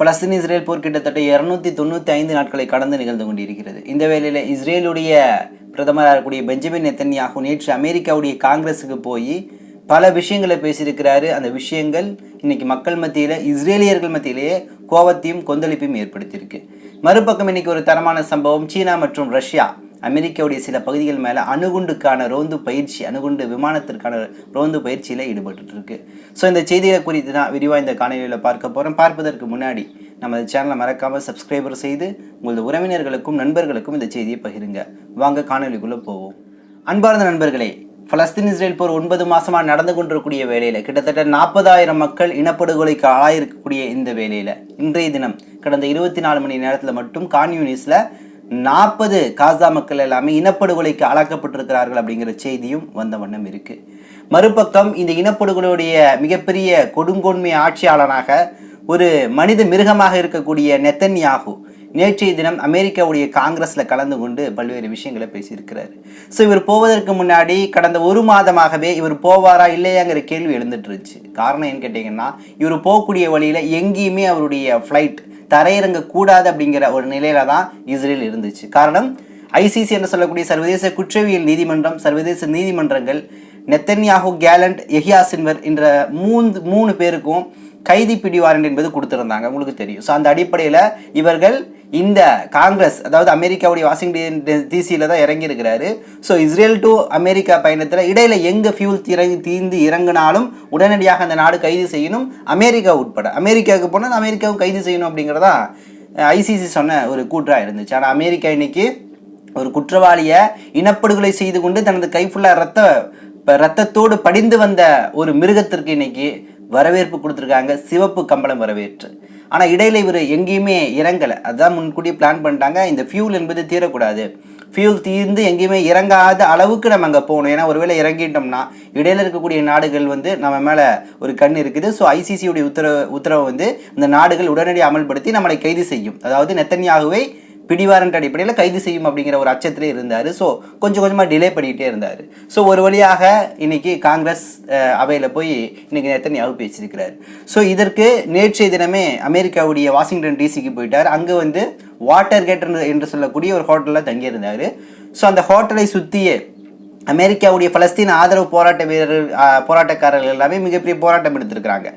Palestine Israel போர் கிட்டத்தட்ட இருநூத்தி தொண்ணூற்றி ஐந்து நாட்களை கடந்து நிகழ்ந்து கொண்டிருக்கிறது. இந்த வேளையில் இஸ்ரேலுடைய பிரதமராக இருக்கக்கூடிய பெஞ்சமின் நெத்தன்யாகு நேற்று அமெரிக்காவுடைய காங்கிரஸுக்கு போய் பல விஷயங்களை பேசியிருக்கிறாரு. அந்த விஷயங்கள் இன்னைக்கு மக்கள் மத்தியில் இஸ்ரேலியர்கள் மத்தியிலேயே கோபத்தையும் கொந்தளிப்பையும் ஏற்படுத்தியிருக்கு. மறுபக்கம் இன்னைக்கு ஒரு தரமான சம்பவம் சீனா மற்றும் ரஷ்யா. அமெரிக்காவுடைய சில பகுதிகள் மேலே அணுகுண்டுக்கான ரோந்து பயிற்சி அணுகுண்டு விமானத்திற்கான ரோந்து பயிற்சியில் ஈடுபட்டு இருக்கு ஸோ இந்த செய்திகளை குறித்து தான் விரிவாக இந்த காணொலியில் பார்க்க போகிறோம் பார்ப்பதற்கு முன்னாடி நமது சேனலை மறக்காமல் சப்ஸ்கிரைபர் செய்து உங்களது உறவினர்களுக்கும் நண்பர்களுக்கும் இந்த செய்தியை பகிருங்க. வாங்க காணொலிக்குள்ளே போவோம். அன்பார்ந்த நண்பர்களே பலஸ்தீன் இஸ்ரேல் போர் ஒன்பது மாதமாக நடந்து கொண்டிருக்கக்கூடிய வேலையில் கிட்டத்தட்ட நாற்பதாயிரம் மக்கள் இனப்படுகொலைக்கு ஆளாயிருக்கக்கூடிய இந்த வேலையில் இன்றைய தினம் கடந்த இருபத்தி நாலு மணி நேரத்தில் மட்டும் கான்யூனிஸில் நாற்பது காசா மக்கள் எல்லாமே இனப்படுகொலைக்கு ஆளாக்கப்பட்டிருக்கிறார்கள் அப்படிங்கிற செய்தியும் வந்த வண்ணம் இருக்கு. மறுபக்கம் இந்த இனப்படுகொலையுடைய மிகப்பெரிய கொடுங்கோன்மை ஆட்சியாளனாக ஒரு மனித மிருகமாக இருக்கக்கூடிய நெத்தன்யாகு நேற்றைய தினம் அமெரிக்காவுடைய காங்கிரஸில் கலந்து கொண்டு பல்வேறு விஷயங்களை பேசியிருக்கிறார். ஸோ இவர் போவதற்கு முன்னாடி கடந்த ஒரு மாதமாகவே இவர் போவாரா இல்லையாங்கிற கேள்வி எழுந்துட்டு இருந்துச்சு. காரணம் ஏன்னு கேட்டிங்கன்னா இவர் போகக்கூடிய வழியில் எங்கேயுமே அவருடைய ஃப்ளைட் தரையிறங்க கூடாது அப்படிங்கிற ஒரு நிலையில தான் இஸ்ரேல் இருந்துச்சு. காரணம் ஐசிசி என்று சொல்லக்கூடிய சர்வதேச குற்றவியல் நீதிமன்றம் சர்வதேச நீதிமன்றங்கள் நெத்தன்யாகு கேலண்ட் எஹியா சின்வர் என்ற மூன்று மூணு பேருக்கும் கைதி பிடி வாரண்ட் என்பது கொடுத்துருந்தாங்க. உங்களுக்கு தெரியும். ஸோ அந்த அடிப்படையில் இவர்கள் இந்த காங்கிரஸ் அதாவது அமெரிக்காவுடைய வாஷிங்டன் டிசியில் தான் இறங்கியிருக்கிறாரு. ஸோ இஸ்ரேல் டு அமெரிக்கா பயணத்தில் இடையில எங்கே ஃபியூல் திறங்கி தீர்ந்து இறங்கினாலும் உடனடியாக அந்த நாடு கைது செய்யணும். அமெரிக்கா உட்பட. அமெரிக்காவுக்கு போனால் அமெரிக்காவும் கைது செய்யணும் அப்படிங்கிறதா ஐசிசி சொன்ன ஒரு கூற்றாக இருந்துச்சு. ஆனால் அமெரிக்கா இன்னைக்கு ஒரு குற்றவாளியை இனப்படுகொலை செய்து கொண்டு தனது கை ஃபுல்லாக ரத்த ரத்தத்தோடு படிந்து வந்த ஒரு மிருகத்திற்கு இன்னைக்கு வரவேற்பு கொடுத்துருக்காங்க. சிவப்பு கம்பளம் வரவேற்று ஆனால் இடையில் இவர் எங்கேயுமே இறங்கலை. அதுதான் முன்கூட்டி பிளான் பண்ணிட்டாங்க. இந்த ஃபியூல் என்பது தீரக்கூடாது. ஃபியூல் தீர்ந்து எங்கேயுமே இறங்காத அளவுக்கு நம்ம அங்கே போகணும். ஏன்னா ஒருவேளை இறங்கிட்டோம்னா இடையில் இருக்கக்கூடிய நாடுகள் வந்து நம்ம மேலே ஒரு கண் இருக்குது. ஸோ ஐசிசியுடைய உத்தரவு உத்தரவை வந்து இந்த நாடுகள் உடனடி அமல்படுத்தி நம்மளை கைது செய்யும். அதாவது நெத்தனியாகவே பிடிவாரண்ட் அடிப்படையில் கைது செய்யும் அப்படிங்கிற ஒரு அச்சத்திலே இருந்தார். ஸோ கொஞ்சம் கொஞ்சமாக டிலே பண்ணிக்கிட்டே இருந்தார். ஸோ ஒரு வழியாக இன்னைக்கு காங்கிரஸ் அவையில் போய் இன்னைக்கு நெத்தன்யாகு பேசியிருக்கிறார். ஸோ இதற்கு நேற்றைய தினமே அமெரிக்காவுடைய வாஷிங்டன் டிசிக்கு போயிட்டார். அங்கே வந்து வாட்டர் கேட் என்று சொல்லக்கூடிய ஒரு ஹோட்டலில் தங்கியிருந்தார். ஸோ அந்த ஹோட்டலை சுற்றியே அமெரிக்காவுடைய பலஸ்தீன் ஆதரவு போராட்ட வீரர்கள் போராட்டக்காரர்கள் எல்லாமே மிகப்பெரிய போராட்டம் எடுத்திருக்கிறாங்க.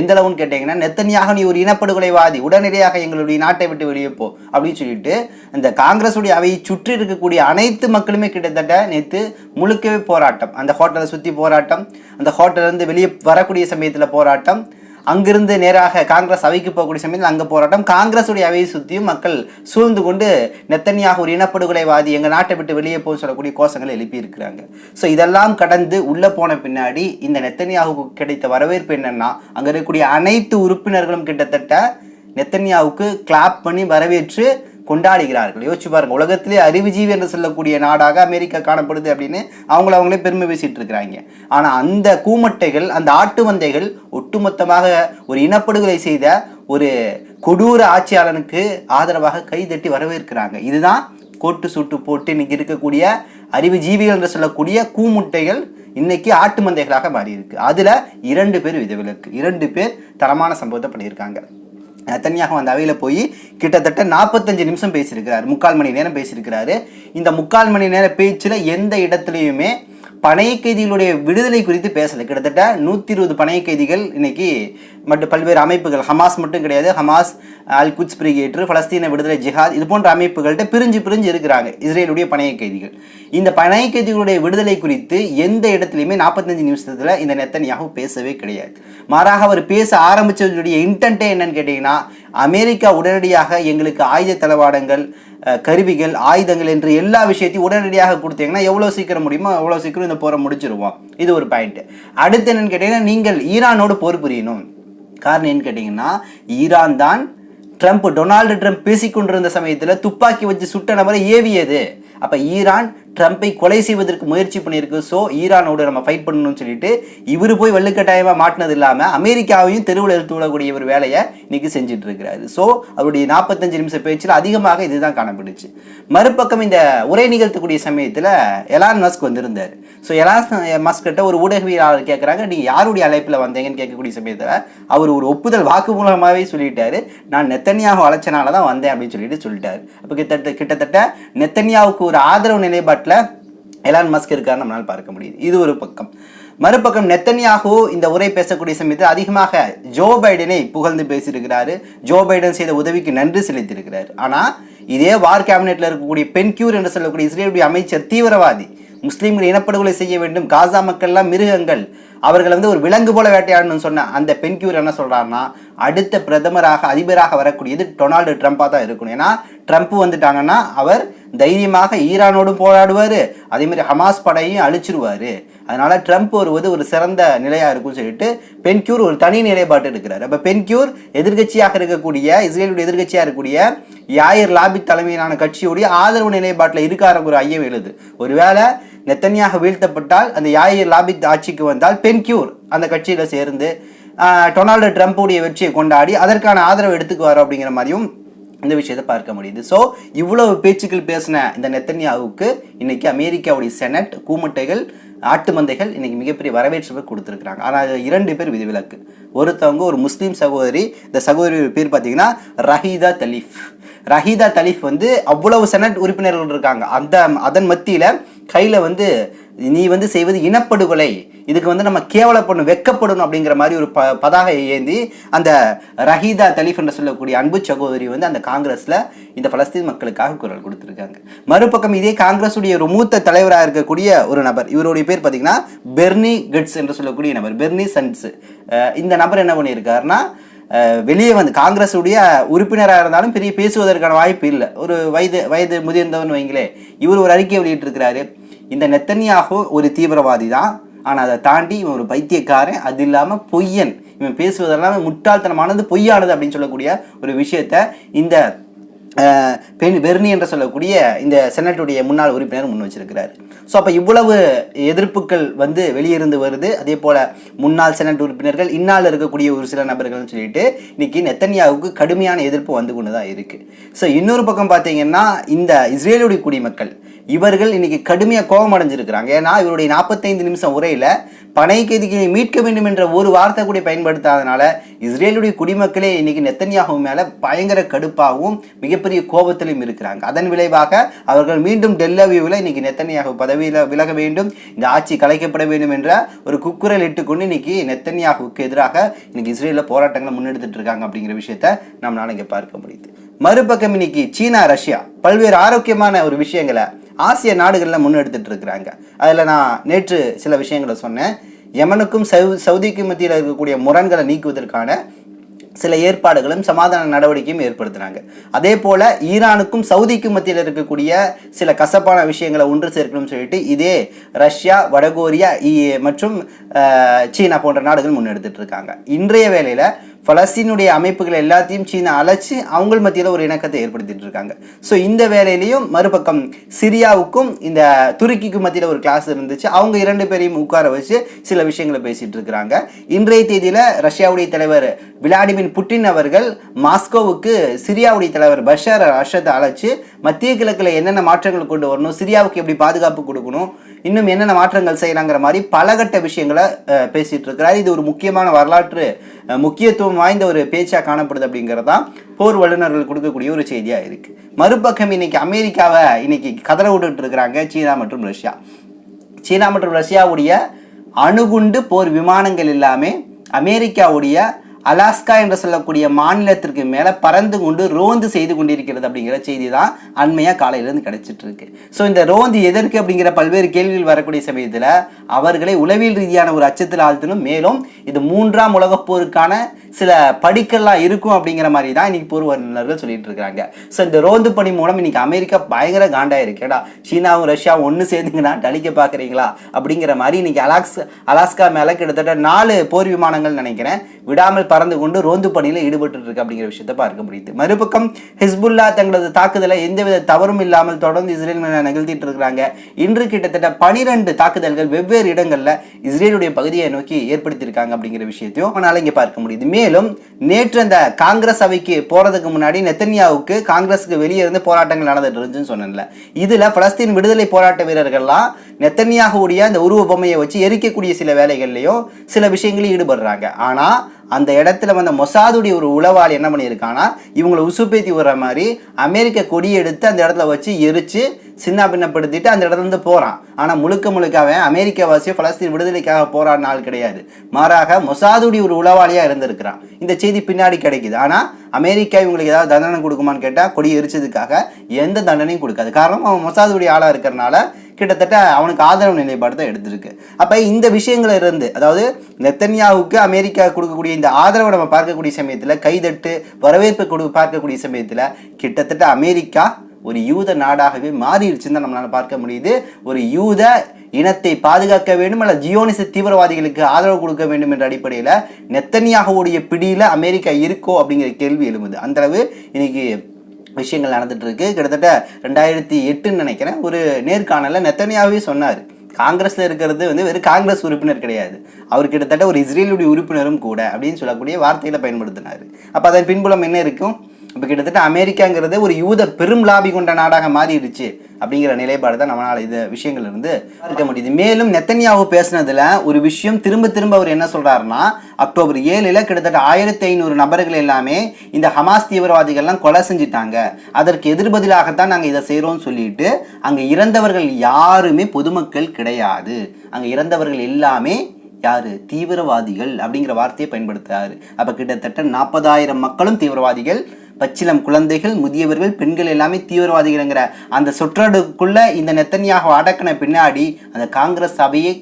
எந்த அளவுன்னு கேட்டிங்கன்னா நெத்தனியாக நீ ஒரு இனப்படுகொலைவாதி உடனடியாக எங்களுடைய நாட்டை விட்டு வெளியே போ அப்படின்னு சொல்லிட்டு இந்த காங்கிரஸுடைய அவையை சுற்றி இருக்கக்கூடிய அனைத்து மக்களுமே கிட்டத்தட்ட நேற்று முழுக்கவே போராட்டம். அந்த ஹோட்டலை சுற்றி போராட்டம் அந்த ஹோட்டலேருந்து வெளியே வரக்கூடிய சமயத்தில் போராட்டம் அங்கிருந்து நேராக காங்கிரஸ் அவைக்கு போகக்கூடிய சமயத்தில் அங்கே போராட்டம். காங்கிரஸுடைய அவையை சுற்றியும் மக்கள் சூழ்ந்து கொண்டு நெத்தனியாக ஒரு இனப்படுகொலைவாதி எங்கள் நாட்டை விட்டு வெளியே போக சொல்லக்கூடிய கோஷங்களை எழுப்பியிருக்கிறாங்க ஸோ இதெல்லாம் கடந்து உள்ளே போன பின்னாடி இந்த நெத்தனியாவுக்கு கிடைத்த வரவேற்பு என்னென்னா அங்கே இருக்கக்கூடிய அனைத்து உறுப்பினர்களும் கிட்டத்தட்ட நெத்தன்யாவுக்கு கிளாப் பண்ணி வரவேற்று கொண்டாடுகிறார்கள். யோசிச்சு பாருங்க உலகத்திலே அறிவுஜீவி என்று சொல்லக்கூடிய நாடாக அமெரிக்கா காணப்படுது அப்படின்னு அவங்கள அவங்களே பெருமை பேசிட்டு இருக்கிறாங்க. ஆனால் அந்த கூமட்டைகள் அந்த ஆட்டு மந்தைகள் ஒட்டுமொத்தமாக ஒரு இனப்படுகொலை செய்த ஒரு கொடூர ஆட்சியாளனுக்கு ஆதரவாக கைதட்டி வரவேற்கிறாங்க. இதுதான் கோட்டு சூட்டு போட்டு இன்றைக்கி இருக்கக்கூடிய அறிவுஜீவிகள் என்று சொல்லக்கூடிய கூமுட்டைகள் இன்னைக்கு ஆட்டு மந்தைகளாக மாறி இருக்கு இரண்டு பேர் விதவிலக்கு. இரண்டு பேர் தரமான சம்பவத்தை பண்ணியிருக்காங்க. தனியாக அந்த அவையில் போய் கிட்டத்தட்ட நாற்பத்தஞ்சு நிமிஷம் பேசியிருக்கிறார். முக்கால் மணி நேரம் பேசியிருக்கிறாரு. இந்த முக்கால் மணி நேர பேச்சில் எந்த இடத்துலையுமே பணைய கைதிகளுடைய விடுதலை குறித்து பேசலை. கிட்டத்தட்ட நூற்றி இருபது பணைய கைதிகள் இன்னைக்கு மற்ற பல்வேறு அமைப்புகள் ஹமாஸ் மட்டும் கிடையாது ஹமாஸ் அல் குட்ஸ் பிரிகேட்ரு பலஸ்தீன விடுதலை ஜிஹாத் இது போன்ற அமைப்புகள்கிட்ட பிரிஞ்சு பிரிஞ்சு இருக்கிறாங்க இஸ்ரேலுடைய பணைய கைதிகள் இந்த பணைய கைதிகளுடைய விடுதலை குறித்து எந்த இடத்துலையுமே நாற்பத்தஞ்சு நிமிஷத்தில் இந்த நெத்தனியாக பேசவே கிடையாது. மாறாக அவர் பேச ஆரம்பிச்சதுடைய இன்டென்ட்டே என்னன்னு கேட்டிங்கன்னா அமெரிக்கா உடனடியாக எங்களுக்கு ஆயுத தளவாடங்கள் கருவிகள் ஆயுதங்கள் என்று எல்லா விஷயத்தையும் உடனடியாக கொடுத்தீங்கன்னா எவ்வளோ சீக்கிரம் முடியுமோ அவ்வளோ சீக்கிரம் இந்த போரை முடிச்சிருவோம். இது ஒரு பாயிண்ட் அடுத்து என்னன்னு கேட்டிங்கன்னா நீங்கள் ஈரானோடு போர் புரியணும். காரணம் என்னன்னு கேட்டிங்கன்னா ஈரான் தான் ட்ரம்ப் டொனால்டு ட்ரம்ப் பேசிக்கொண்டிருந்த சமயத்தில் துப்பாக்கி வச்சு சுட்ட நபரை ஏவியது. அப்போ ஈரான் ட்ரம்ப்பை கொலை செய்வதற்கு முயற்சி பண்ணியிருக்கு. ஸோ ஈரானோடு நம்ம ஃபைட் பண்ணணும்னு சொல்லிட்டு இவர் போய் வள்ளுக்கட்டாயமாக மாட்டினது இல்லாமல் அமெரிக்காவையும் தெருவில் எடுத்து விடக்கூடிய ஒரு வேலையை இன்னைக்கு செஞ்சுட்டு இருக்கிறாரு ஸோ அவருடைய நாற்பத்தஞ்சு நிமிஷம் பேச்சில் அதிகமாக இதுதான் காணப்பட்டுச்சு. மறுபக்கம் இந்த உரை நிகழ்த்தக்கூடிய சமயத்தில் எலான் மஸ்க் வந்திருந்தார். ஸோ எலான் மஸ்கிட்ட ஒரு ஊடகவியலாளர் கேட்குறாங்க நீங்கள் யாருடைய அழைப்பில் வந்தீங்கன்னு கேட்கக்கூடிய சமயத்தில் அவர் ஒரு ஒப்புதல் வாக்குமூலமாகவே சொல்லிட்டாரு. நான் நெத்தனியாக அழைச்சனால தான் வந்தேன் அப்படின்னு சொல்லிட்டு சொல்லிட்டாரு. அப்போ கிட்டத்தட்ட கிட்டத்தட்ட நெத்தனியாவுக்கு ஒரு ஆதரவு நாட்டில் எலான் மஸ்க் இருக்கார் நம்மளால் பார்க்க முடியுது. இது ஒரு பக்கம். மறுபக்கம் நெத்தனியாகு இந்த உரை பேசக்கூடிய சமயத்தில் அதிகமாக ஜோ பைடனை புகழ்ந்து பேசியிருக்கிறாரு. ஜோ பைடன் செய்த உதவிக்கு நன்றி செலுத்தியிருக்கிறார். ஆனால் இதே வார் கேபினெட்டில் இருக்கக்கூடிய பென்கியூர் என்று சொல்லக்கூடிய இஸ்ரேலுடைய அமைச்சர் தீவிரவாதி முஸ்லீம்கள் இனப்படுகொலை செய்ய வேண்டும் காசா மக்கள்லாம் மிருகங்கள் அவர்களை வந்து ஒரு விலங்கு போல வேட்டையாடணும்னு சொன்ன அந்த பென்கியூர் என்ன சொல்கிறாருன்னா அடுத்த பிரதமராக அதிபராக வரக்கூடியது டொனால்டு ட்ரம்ப்பாக தான் இருக்கணும். ஏன்னா ட்ரம்ப் வந்துட்டாங்கன்னா அவர் தைரியமாக ஈரானோடும் போராடுவார். அதேமாதிரி ஹமாஸ் படையும் அழிச்சிருவார். அதனால் ட்ரம்ப் வருவது ஒரு சிறந்த நிலையாக இருக்கும்னு சொல்லிட்டு பென்கியூர் ஒரு தனி நிலைப்பாட்டு எடுக்கிறார். அப்ப பென்கியூர் எதிர்கட்சியாக இருக்கக்கூடிய இஸ்ரேலுடைய எதிர்கட்சியாக இருக்கக்கூடிய யாயர் லாபி தலைமையிலான கட்சியுடைய ஆதரவு நிலைப்பாட்டில் இருக்காருங்க ஒரு ஐயம் எழுது. ஒருவேளை நெத்தனியாக வீழ்த்தப்பட்டால் அந்த யாயர் லாபித் ஆட்சிக்கு வந்தால் பென்கியூர் அந்த கட்சியில் சேர்ந்து டொனால்டு ட்ரம்ப்புடைய வெற்றியை கொண்டாடி அதற்கான ஆதரவு எடுத்துக்குவார் அப்படிங்கிற மாதிரியும் இந்த விஷயத்தை பார்க்க முடியுது. ஸோ இவ்வளவு பேச்சுக்கள் பேசின இந்த நெத்தன்யாவுக்கு இன்னைக்கு அமெரிக்காவுடைய செனட் கூமுட்டைகள் ஆட்டு மந்தைகள் இன்னைக்கு மிகப்பெரிய வரவேற்பை கொடுத்துருக்குறாங்க. ஆனால் அதுல இரண்டு பேர் விதிவிலக்கு. ஒருத்தவங்க ஒரு முஸ்லீம் சகோதரி இந்த சகோதரி பேர் பார்த்தீங்கன்னா ரஹீதா தலீஃப். ரஹீதா தலீஃப் வந்து அவ்வளவு செனட் உறுப்பினர்கள் இருக்காங்க. அந்த அதன் மத்தியில் கையில் வந்து நீ வந்து செய்வது இனப்படுகொலை. இதுக்கு வந்து நம்ம கேவலப்படணும் வெக்கப்படணும் அப்படிங்கிற மாதிரி ஒரு ப பதாகையை ஏந்தி அந்த ரஹீதா தலீஃப் என்று சொல்லக்கூடிய அன்பு சகோதரி வந்து அந்த காங்கிரஸில் இந்த பலஸ்தீன் மக்களுக்காக குரல் கொடுத்துருக்காங்க. மறுபக்கம் இதே காங்கிரஸுடைய ஒரு மூத்த தலைவராக இருக்கக்கூடிய ஒரு நபர் இவருடைய பேர் பார்த்தீங்கன்னா பெர்னி கட்ஸ் என்று சொல்லக்கூடிய நபர் பெர்னி சன்ஸ் இந்த நபர் என்ன பண்ணியிருக்காருன்னா வெளியே வந்து காங்கிரஸுடைய உறுப்பினராக இருந்தாலும் பெரிய பேசுவதற்கான வாய்ப்பு இல்லை. ஒரு வயது வயது முதிர்ந்தவன் வைங்களே இவர் ஒரு அறிக்கை வெளியிட்டிருக்கிறாரு. இந்த நெத்தனியாகு ஒரு தீவிரவாதி தான் ஆனால் அதை தாண்டி இவன் ஒரு பைத்தியக்காரன். அது இல்லாமல் பொய்யன். இவன் பேசுவதெல்லாம் முட்டாள்தனமானது பொய்யானது அப்படின்னு சொல்லக்கூடிய ஒரு விஷயத்த இந்த பெண் பெர்னி என்று சொல்லக்கூடிய இந்த செனட்டுடைய முன்னாள் உறுப்பினர் முன் வச்சிருக்கிறார். ஸோ அப்போ இவ்வளவு எதிர்ப்புகள் வந்து வெளியிருந்து வருது. அதே போல் முன்னாள் செனட் உறுப்பினர்கள் இன்னால் இருக்கக்கூடிய ஒரு சில நபர்கள்னு சொல்லிட்டு இன்னைக்கு நெத்தன்யாவுக்கு கடுமையான எதிர்ப்பு வந்து கொண்டு தான் இருக்குது ஸோ இன்னொரு பக்கம் பார்த்தீங்கன்னா இந்த இஸ்ரேலுடைய குடிமக்கள் இவர்கள் இன்னைக்கு கடுமையாக கோபம் அடைஞ்சிருக்கிறாங்க. ஏன்னா இவருடைய நாற்பத்தைந்து நிமிஷம் உரையில் பனை கைதிகளை மீட்க வேண்டும் என்ற ஒரு வார்த்தை கூட பயன்படுத்தாதனால இஸ்ரேலுடைய குடிமக்களே இன்னைக்கு நெத்தன்யாகு மேலே பயங்கர கடுப்பாகவும் மிக மிகப்பெரிய கோபத்திலும் இருக்கிறாங்க. அதன் விளைவாக அவர்கள் மீண்டும் டெல்லவியூவில் இன்னைக்கு நெத்தனியாக பதவியில் விலக வேண்டும். இந்த ஆட்சி கலைக்கப்பட வேண்டும் என்ற ஒரு குக்குரல் இட்டுக்கொண்டு இன்னைக்கு நெத்தனியாகவுக்கு எதிராக இன்னைக்கு இஸ்ரேலில் போராட்டங்களை முன்னெடுத்துட்டு இருக்காங்க அப்படிங்கிற விஷயத்த நம்மளால இங்கே பார்க்க முடியுது. மறுபக்கம் இன்னைக்கு சீனா ரஷ்யா பல்வேறு ஆரோக்கியமான ஒரு விஷயங்களை ஆசிய நாடுகளில் முன்னெடுத்துட்டு இருக்கிறாங்க. அதில் நான் நேற்று சில விஷயங்களை சொன்னேன். யமனுக்கும் சவு சவுதிக்கும் மத்தியில் இருக்கக்கூடிய முரண்களை நீக்குவதற்கான சில ஏற்பாடுகளும் சமாதான நடவடிக்கையும் ஏற்படுத்தினாங்க. அதே போல ஈரானுக்கும் சவுதிக்கும் மத்தியில் இருக்கக்கூடிய சில கசப்பான விஷயங்களை ஒன்று சேர்க்கணும்னு சொல்லிட்டு இதே ரஷ்யா வடகொரியா மற்றும் சீனா போன்ற நாடுகள் முன்னெடுத்துட்டு இருக்காங்க. இன்றைய வேலையில் பலஸ்தீனுடைய அமைப்புகள் எல்லாத்தையும் சீனா அழைச்சி அவங்க மத்தியில் ஒரு இணக்கத்தை ஏற்படுத்திட்டு இருக்காங்க. ஸோ இந்த வேலையிலையும் மறுபக்கம் சிரியாவுக்கும் இந்த துருக்கிக்கும் மத்தியில் ஒரு கிளாஸ் இருந்துச்சு. அவங்க இரண்டு பேரையும் உட்கார வச்சு சில விஷயங்களை பேசிட்டு இருக்கிறாங்க. இன்றைய தேதியில் ரஷ்யாவுடைய தலைவர் விளாடிமிர் புட்டின் அவர்கள் மாஸ்கோவுக்கு சிரியாவுடைய தலைவர் பஷார் அஷத்தை அழைச்சி மத்திய கிழக்கில் என்னென்ன மாற்றங்கள் கொண்டு வரணும் சிரியாவுக்கு எப்படி பாதுகாப்பு கொடுக்கணும் இன்னும் என்னென்ன மாற்றங்கள் செய்யலாங்கிற மாதிரி பலகட்ட விஷயங்களை பேசிகிட்டு இருக்கிறார். இது ஒரு முக்கியமான வரலாற்று முக்கியத்துவம் முக்கியத்துவம் வாய்ந்த ஒரு பேச்சாக காணப்படுது அப்படிங்கிறது தான் போர் வல்லுநர்கள் கொடுக்கக்கூடிய ஒரு செய்தியாக இருக்கு. மறுபக்கம் இன்னைக்கு அமெரிக்காவை இன்னைக்கு கதற விட்டுட்டு இருக்கிறாங்க சீனா மற்றும் ரஷ்யா. சீனா மற்றும் ரஷ்யாவுடைய அணுகுண்டு போர் விமானங்கள் எல்லாமே அமெரிக்காவுடைய அலாஸ்கா என்று சொல்லக்கூடிய மாநிலத்திற்கு மேலே பறந்து கொண்டு ரோந்து செய்து கொண்டிருக்கிறது அப்படிங்கிற செய்தி தான் அண்மையாக காலையிலேருந்து கிடைச்சிட்டு இருக்கு. ஸோ இந்த ரோந்து எதற்கு அப்படிங்கிற பல்வேறு கேள்விகள் வரக்கூடிய சமயத்தில் அவர்களை உளவியல் ரீதியான ஒரு அச்சத்தில் ஆழ்த்தணும். மேலும் இது மூன்றாம் உலகப் போருக்கான சில படிக்கல்லாம் இருக்கும் அப்படிங்கிற மாதிரி தான் இன்னைக்கு போர் வல்லுநர்கள் சொல்லிட்டு இருக்கிறாங்க ஸோ இந்த ரோந்து பணி மூலம் இன்னைக்கு அமெரிக்கா பயங்கர காண்டாயிருக்கு ஏடா சீனாவும் ரஷ்யாவும் ஒன்று சேர்ந்துங்கன்னா டலிக்க பார்க்குறீங்களா அப்படிங்கிற மாதிரி இன்னைக்கு அலாக்ஸ் அலாஸ்கா மேலே கிட்டத்தட்ட நாலு போர் விமானங்கள் நினைக்கிறேன். விடாமல் பறந்து கொண்டு ரோந்து பணியில் ஈடுபட்டு இருக்கு அப்படிங்கிற விஷயத்தை பார்க்க முடியுது. மறுபக்கம் ஹிஸ்புல்லா தங்களது தாக்குதலை எந்தவித தவறும் இல்லாமல் தொடர்ந்து இஸ்ரேல் மேல நிகழ்த்திட்டு இருக்கிறாங்க. இன்று கிட்டத்தட்ட பனிரெண்டு தாக்குதல்கள் வெவ்வேறு இடங்களில் இஸ்ரேலுடைய பகுதியை நோக்கி ஏற்படுத்தியிருக்காங்க அப்படிங்கிற விஷயத்தையும் நம்மளால இங்கே பார்க்க முடியுது. மேலும் நேற்று அந்த காங்கிரஸ் அவைக்கு போகிறதுக்கு முன்னாடி நெத்தன்யாவுக்கு காங்கிரஸுக்கு வெளியே இருந்து போராட்டங்கள் நடந்துட்டு இருந்துச்சுன்னு சொன்னேன்ல. இதில் பலஸ்தீன் விடுதலை போராட்ட வீரர்கள்லாம் நெத்தன்யாகுடைய அந்த உருவ பொம்மையை வச்சு எரிக்கக்கூடிய சில வேலைகள்லையும் சில விஷயங்களையும் ஈடுபடுறாங்க. ஆனால் அந்த இடத்துல வந்த மொசாதுடைய ஒரு உளவாளி என்ன பண்ணியிருக்காங்கன்னா இவங்களை உசுப்பேத்தி விடுற மாதிரி அமெரிக்க கொடியை எடுத்து அந்த இடத்துல வச்சு எரித்து சின்ன பின்னப்படுத்திட்டு அந்த இடத்துல இருந்து ஆனால் முழுக்க முழுக்க அவன் அமெரிக்காவாசியோ பலஸ்தீன் விடுதலைக்காக போராடின ஆள் கிடையாது. மாறாக மொசாதுடைய ஒரு உளவாளியாக இருந்திருக்கிறான். இந்த செய்தி பின்னாடி கிடைக்குது. ஆனால் அமெரிக்கா இவங்களுக்கு ஏதாவது தண்டனை கொடுக்குமான்னு கேட்டால் கொடி எரிச்சதுக்காக எந்த தண்டனையும் கொடுக்காது. காரணம் அவன் மொசாதுடைய ஆளாக இருக்கிறனால கிட்டத்தட்ட அவனுக்கு ஆதரவு நிலைப்பாடு தான் எடுத்திருக்கு. அப்போ இந்த விஷயங்கள் இருந்து அதாவது நெத்தன்யாவுக்கு அமெரிக்கா கொடுக்கக்கூடிய இந்த ஆதரவை நம்ம பார்க்கக்கூடிய சமயத்தில் கைதட்டு வரவேற்பு கொடு பார்க்கக்கூடிய சமயத்தில் கிட்டத்தட்ட அமெரிக்கா ஒரு யூத நாடாகவே மாறிடுச்சுன்னு தான் நம்மளால் பார்க்க முடியுது. ஒரு யூத இனத்தை பாதுகாக்க வேண்டும் அல்ல ஜியோனிச தீவிரவாதிகளுக்கு ஆதரவு கொடுக்க வேண்டும் என்ற அடிப்படையில் நெத்தனியாகவுடைய பிடியில் அமெரிக்கா இருக்கோ அப்படிங்கிற கேள்வி எழும்புது. அந்தளவு இன்னைக்கு விஷயங்கள் நடந்துகிட்ருக்கு கிட்டத்தட்ட ரெண்டாயிரத்தி எட்டுன்னு நினைக்கிறேன். ஒரு நேர்காணலில் நெத்தனியாவே சொன்னார். காங்கிரஸில் இருக்கிறது வந்து வெறும் காங்கிரஸ் உறுப்பினர் கிடையாது. அவர் கிட்டத்தட்ட ஒரு இஸ்ரேலுடைய உறுப்பினரும் கூட அப்படின்னு சொல்லக்கூடிய வார்த்தைகளை பயன்படுத்தினார். அப்போ அதன் பின்புலம் என்ன இருக்கும்? இப்போ கிட்டத்தட்ட அமெரிக்காங்கிறது ஒரு யூத பெரும் லாபி கொண்ட நாடாக மாறிடுச்சு. அப்படிங்கிற நிலைப்பாடு தான் நம்மளால இது விஷயங்கள் இருந்து இருக்க முடியுது. மேலும் நெத்தன்யாவு பேசினதில் ஒரு விஷயம் திரும்ப திரும்ப அவர் என்ன சொல்கிறாருன்னா அக்டோபர் ஏழில் கிட்டத்தட்ட ஆயிரத்தி ஐநூறு நபர்கள் எல்லாமே இந்த ஹமாஸ் தீவிரவாதிகள்லாம் கொலை செஞ்சிட்டாங்க. அதற்கு எதிர்பதிலாகத்தான் நாங்கள் இதை செய்கிறோம்னு சொல்லிட்டு அங்கே இறந்தவர்கள் யாருமே பொதுமக்கள் கிடையாது. அங்கே இறந்தவர்கள் எல்லாமே யார்? தீவிரவாதிகள் அப்படிங்கிற வார்த்தையை பயன்படுத்துகிறார் அப்போ கிட்டத்தட்ட நாற்பதாயிரம் மக்களும் தீவிரவாதிகள் பச்சிலம் குழந்தைகள் முதியவர்கள் பெண்கள் எல்லாமே தீவிரவாதிகள்ங்கிற அந்த சொற்றொடருக்குள்ள இந்த நெத்தனியாக அடக்கின பின்னாடி அந்த காங்கிரஸ் சபையை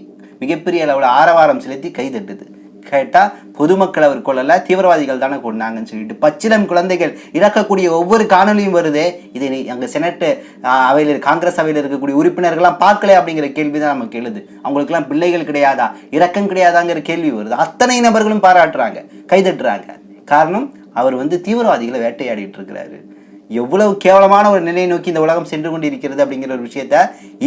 மிகப்பெரிய அளவில் ஆரவாரம் செலுத்தி கைதட்டுது. கேட்டால் பொதுமக்கள் அவர் கொள்ளல தீவிரவாதிகள் தானே கொண்டாங்கன்னு சொல்லிட்டு பச்சிலம் குழந்தைகள் இறக்கக்கூடிய ஒவ்வொரு காணொலியும் வருதே. இதை நீ செனட்டு அவையில் காங்கிரஸ் அவையில் இருக்கக்கூடிய உறுப்பினர்கள்லாம் பார்க்கல அப்படிங்கிற கேள்வி தான் நமக்கு எழுது அவங்களுக்குலாம் பிள்ளைகள் கிடையாதா? இறக்கம் கிடையாதாங்கிற கேள்வி வருது. அத்தனை நபர்களும் பாராட்டுறாங்க கைதட்டுறாங்க. காரணம் அவர் வந்து தீவிரவாதிகளை வேட்டையாடிட்டு இருக்கிறாரு. எவ்வளவு கேவலமான ஒரு நிலையை நோக்கி இந்த உலகம் சென்று கொண்டிருக்கிறது அப்படிங்கிற ஒரு விஷயத்த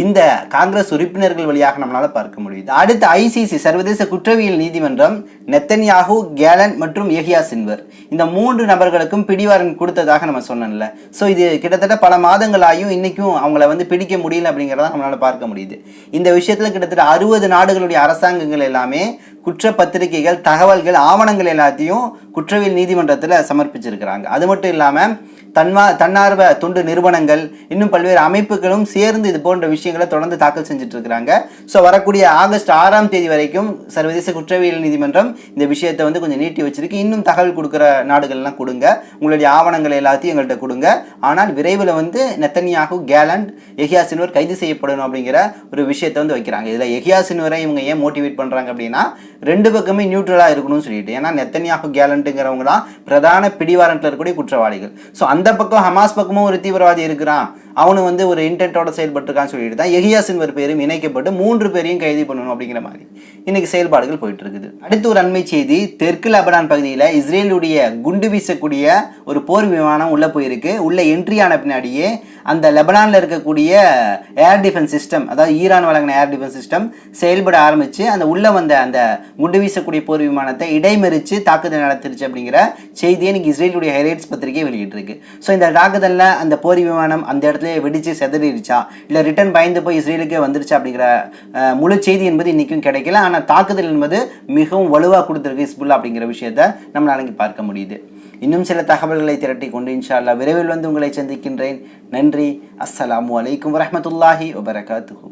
இந்த காங்கிரஸ் உறுப்பினர்கள் வழியாக நம்மளால் பார்க்க முடியுது. அடுத்து ஐசிசி சர்வதேச குற்றவியல் நீதிமன்றம் நெத்தன்யாகு கேலன் மற்றும் எஹியா சின்வர். இந்த மூன்று நபர்களுக்கும் பிடிவாரன் கொடுத்ததாக நம்ம சொன்னோம்ல ஸோ இது கிட்டத்தட்ட பல மாதங்களாயும் இன்னைக்கும் அவங்கள வந்து பிடிக்க முடியல அப்படிங்கிறத நம்மளால் பார்க்க முடியுது. இந்த விஷயத்தில் கிட்டத்தட்ட அறுபது நாடுகளுடைய அரசாங்கங்கள் எல்லாமே குற்ற பத்திரிகைகள் தகவல்கள் ஆவணங்கள் எல்லாத்தையும் குற்றவியல் நீதிமன்றத்தில் சமர்ப்பிச்சிருக்கிறாங்க. அது மட்டும் இல்லாமல் தன்மா தன்னார்வ தொண்டு நிறுவனங்கள் இன்னும் பல்வேறு அமைப்புகளும் சேர்ந்து இது போன்ற விஷயங்களை தொடர்ந்து தாக்கல் செஞ்சுட்டு இருக்கிறாங்க ஸோ வரக்கூடிய ஆகஸ்ட் ஆறாம் தேதி வரைக்கும் சர்வதேச குற்றவியல் நீதிமன்றம் இந்த விஷயத்தை வந்து கொஞ்சம் நீட்டி வச்சிருக்கு. இன்னும் தகவல் கொடுக்குற நாடுகள்லாம் கொடுங்க. உங்களுடைய ஆவணங்கள் எல்லாத்தையும் எங்கள்கிட்ட கொடுங்க. ஆனால் விரைவில் வந்து நெத்தனியாகு கேலண்ட் எஹியா சின்வர் கைது செய்யப்படணும் அப்படிங்கிற ஒரு விஷயத்தை வந்து வைக்கிறாங்க. இதில் எஹியா சின்வரை இவங்க ஏன் மோட்டிவேட் பண்ணுறாங்க அப்படின்னா ரெண்டு பக்கமே நியூட்ரலாக இருக்கணும்னு சொல்லிட்டு. ஏன்னா நெத்தனியாகு கேலண்ட்டுங்கிறவங்க தான் பிரதான பிடிவாரண்டில் இருக்கக்கூடிய குற்றவாளிகள். ஸோ அந்த பக்கம் ஹமாஸ் பக்கமும் ஒரு தீவிரவாதி இருக்கிறான். அவனு வந்து ஒரு இன்டென்ட்டோட செயல்பட்டுருக்கான்னு சொல்லிட்டு தான் எஹியா ஒரு பேரும் இணைக்கப்பட்டு மூன்று பேரையும் கைது பண்ணணும் அப்படிங்கிற மாதிரி. இன்னைக்கு செயல்பாடுகள் போயிட்டு இருக்குது அடுத்து ஒரு அண்மை செய்தி தெற்கு லெபனான் பகுதியில் இஸ்ரேலுடைய குண்டு வீசக்கூடிய ஒரு போர் விமானம் உள்ளே போயிருக்கு. உள்ளே என்ட்ரி ஆன பின்னாடியே அந்த லெபனானில் இருக்கக்கூடிய ஏர் டிஃபென்ஸ் சிஸ்டம் அதாவது ஈரான் வழங்கின ஏர் டிஃபென்ஸ் சிஸ்டம் செயல்பட ஆரம்பித்து அந்த உள்ளே வந்த அந்த குண்டு வீசக்கூடிய போர் விமானத்தை இடைமறித்து தாக்குதல் நடத்திருச்சு அப்படிங்கிற செய்தியை இன்னைக்கு இஸ்ரேலுடைய ஹைலைட்ஸ் பத்திரிகை வெளியிட்டிருக்கு. ஸோ இந்த தாக்குதலில் அந்த போர் விமானம் அந்த இடத்துல வெடிச்சு செதறிடுச்சா? இல்லை ரிட்டர்ன் பயந்து போய் இஸ்ரேலுக்கே வந்துருச்சா அப்படிங்கிற முழு செய்தி என்பது இன்னைக்கும் கிடைக்கல. ஆனால் தாக்குதல் என்பது மிகவும் வலுவாக கொடுத்துருக்கு ஹிஸ்புல்லா அப்படிங்கிற விஷயத்தை நம்ம நாளைக்கு பார்க்க முடியுது. இன்னும் சில தகவல்களை திரட்டி கொண்டு இன்ஷா அல்லாஹ் விரைவில் வந்து உங்களை சந்திக்கின்றேன். நன்றி. அஸ்ஸலாமு அலைக்கும் வரமத்துல்லாஹி வபரகாத்துஹூ.